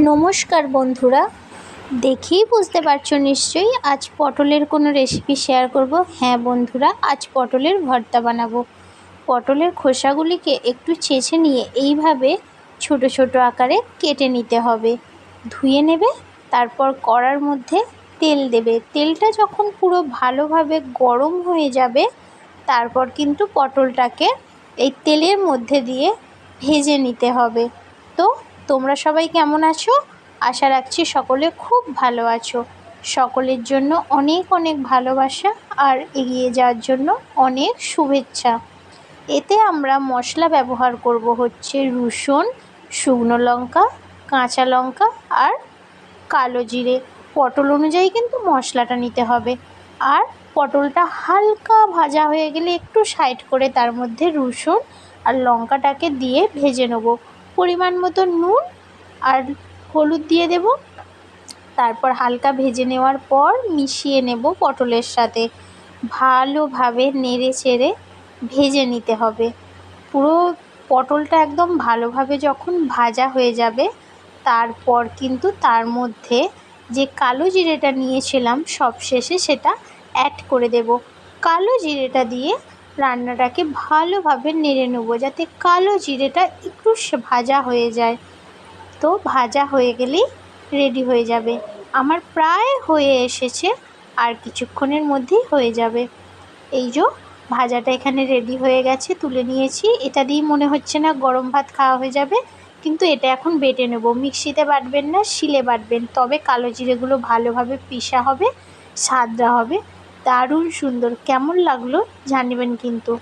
নমস্কার বন্ধুরা। দেখেই বুঝতে পারছ নিশ্চয়ই আজ পটলের কোনো রেসিপি শেয়ার করব। হ্যাঁ বন্ধুরা, আজ পটলের ভর্তা বানাবো। পটলের খোসাগুলিকে একটু ছেঁচে নিয়ে এইভাবে ছোট ছোট আকারে কেটে নিতে হবে। ধুয়ে নেবে, তারপর কড়ার মধ্যে তেল দেবে। তেলটা যখন পুরো ভালোভাবে গরম হয়ে যাবে, তারপর কিন্তু পটলটাকে এই তেলের মধ্যে দিয়ে ভেজে নিতে হবে। তো তোমরা সবাই কেমন আছো? আশা রাখছি সকলে খুব ভালো আছো। সকলের জন্য অনেক অনেক ভালোবাসা আর এগিয়ে যাওয়ার জন্য অনেক শুভেচ্ছা। এতে আমরা মশলা ব্যবহার করব হচ্ছে রসুন, শুকনো লঙ্কা, কাঁচা লঙ্কা আর কালো জিরে। পটল অনুযায়ী কিন্তু মশলাটা নিতে হবে। আর পটলটা হালকা ভাজা হয়ে গেলে একটু সাইড করে তার মধ্যে রসুন আর লঙ্কাটাকে দিয়ে ভেজে নেব। পরিমাণ মতো নুন আর হলুদ দিয়ে দেব। তারপর হালকা ভেজে নেওয়ার পর মিশিয়ে নেব পটলের সাথে। ভালোভাবে নেড়ে চেড়ে ভেজে নিতে হবে। পুরো পটলটা একদম ভালোভাবে যখন ভাজা হয়ে যাবে, তারপর কিন্তু তার মধ্যে যে কালো জিরেটা নিয়েছিলাম সবশেষে সেটা অ্যাড করে দেব। কালো জিরেটা দিয়ে রান্নাটাকে ভালোভাবে নেড়ে নেব, যাতে কালো জিরেটা একটু ভাজা হয়ে যায়। তো ভাজা হয়ে গেলেই রেডি হয়ে যাবে। আমার প্রায় হয়ে এসেছে, আর কিছুক্ষণের মধ্যেই হয়ে যাবে। এই যে ভাজাটা এখানে রেডি হয়ে গেছে, তুলে নিয়েছি। এটা দিয়েই মনে হচ্ছে না গরম ভাত খাওয়া হয়ে যাবে, কিন্তু এটা এখন বেটে নেব। মিক্সিতে বাটবেন না, শিলে বাটবেন, তবে কালো জিরেগুলো ভালোভাবে পিষা হবে, স্বাদটা হবে। দারুণ সুন্দর। কেমন লাগল জানিবেন কিন্তু।